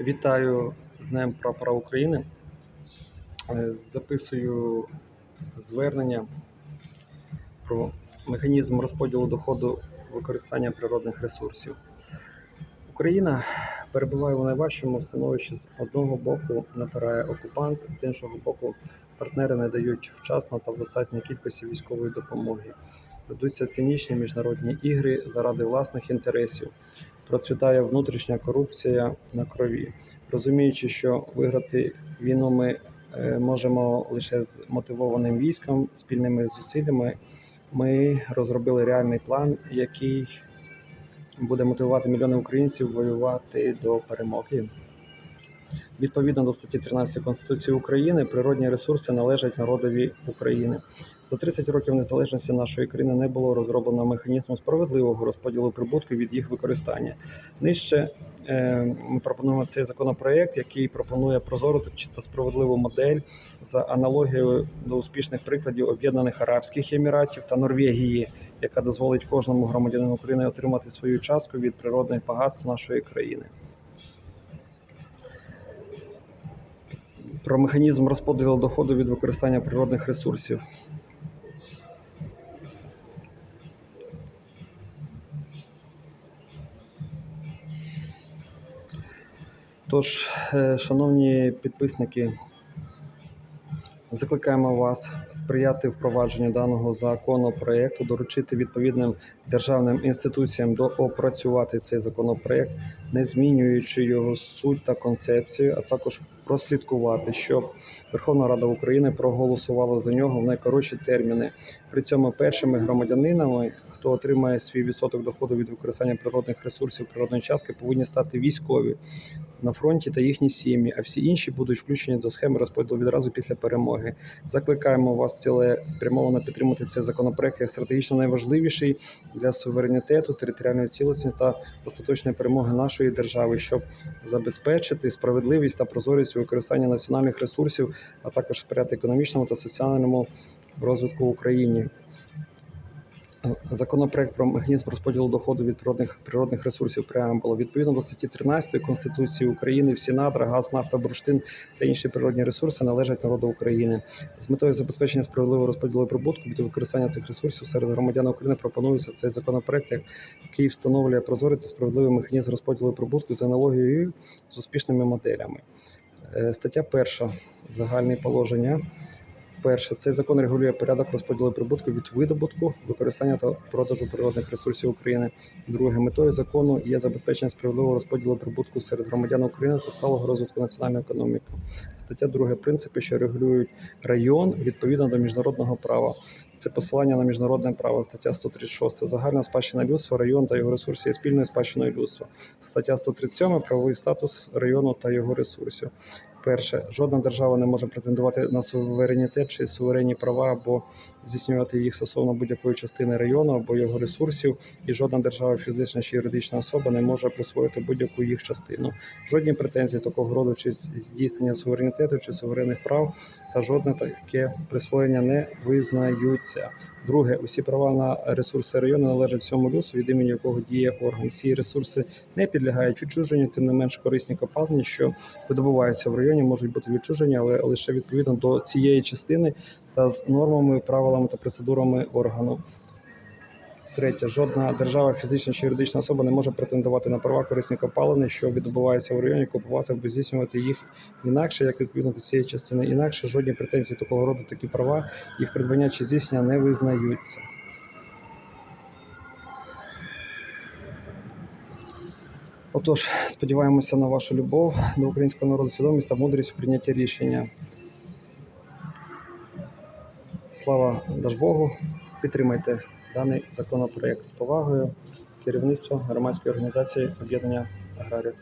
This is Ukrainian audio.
Вітаю з Днем Прапора України. Е, Записую звернення про механізм розподілу доходу використання природних ресурсів. Україна перебуває у найважчому становищі з одного боку напирає окупант, з іншого боку, партнери не дають вчасно та в достатній кількості військової допомоги. Ведуться цинічні міжнародні ігри заради власних інтересів. Процвітає внутрішня корупція на крові. Розуміючи, що виграти війну ми е, можемо лише з мотивованим військом, спільними зусиллями, ми розробили реальний план, який буде мотивувати мільйони українців воювати до перемоги. Відповідно до статті 13 Конституції України, природні ресурси належать народові України. За 30 років незалежності нашої країни не було розроблено механізму справедливого розподілу прибутку від їх використання. Нижче е, ми пропонуємо цей законопроект, який пропонує прозору та справедливу модель за аналогією до успішних прикладів Об'єднаних Арабських Еміратів та Норвегії, яка дозволить кожному громадянину України отримати свою частку від природних багатств нашої країни. Про механізм розподілу доходу від використання природних ресурсів. Тож, е, шановні підписники, закликаємо вас сприяти впровадженню даного законопроекту, доручити відповідним державним інституціям доопрацювати цей законопроект, не змінюючи його суть та концепцію, а також прослідкувати, щоб Верховна Рада України проголосувала за нього в найкоротші терміни. При цьому першими громадянинами, хто отримає свій відсоток доходу від використання природних ресурсів природної частки, повинні стати військові на фронті та їхні сім'ї, а всі інші будуть включені до схеми розподілу відразу після перемоги. Закликаємо вас цілеспрямовано підтримати цей законопроект як стратегічно найважливіший для суверенітету, територіальної цілісності та остаточної перемоги нашої держави, щоб забезпечити справедливість та прозорість у використанні національних ресурсів, а також сприяти економічному та соціальному розвитку в Україні. Законопроект про механізм розподілу доходу від природних природних ресурсів преамбула відповідно до статті 13 Конституції України всі надра, газ, нафта, бурштин та інші природні ресурси належать народу України. З метою забезпечення справедливого розподілу прибутку від використання цих ресурсів серед громадян України пропонується цей законопроект, який встановлює прозорий та справедливий механізм розподілу прибутку за аналогією з успішними моделями. Е, Стаття перша загальні положення. Перше, цей закон регулює порядок розподілу прибутку від видобутку, використання та продажу природних ресурсів України. Друге, метою закону є забезпечення справедливого розподілу прибутку серед громадян України та сталого розвитку національної економіки. Стаття 2. принципи, що регулюють район відповідно до міжнародного права. Це посилання на міжнародне право. Стаття 136. Загальна спадщина людства, район та його ресурси є спільною спадщиною людства. Стаття 137. правовий статус району та його ресурсів. Перше, жодна держава не може претендувати на суверенітет чи суверенні права або здійснювати їх стосовно будь-якої частини району або його ресурсів, і жодна держава, фізична чи юридична особа не може присвоїти будь-яку їх частину. Жодні претензії такого роду чи здійснення суверенітету чи суверенних прав та жодне таке присвоєння не визнаються. Друге, усі права на ресурси району належать всьому лісу, від імені якого діє орган. Ці ресурси не підлягають відчуженню, тим не менш корисні копалини, що видобуваються в районі, можуть бути відчужені, але лише відповідно до цієї частини та з нормами, правилами та процедурами органу. Третє, жодна держава, фізична чи юридична особа не може претендувати на права корисні копалини, що відбуваються в районі, купувати або здійснювати їх інакше, як відповідно до цієї частини. Інакше жодні претензії такого роду, такі права, їх придбання чи здійснення не визнаються. Отож, сподіваємося на вашу любов до українського народу, свідомість та мудрість в прийнятті рішення. Слава Дажбогу! Підтримайте даний законопроект з повагою керівництва громадської організації об'єднання аграрів.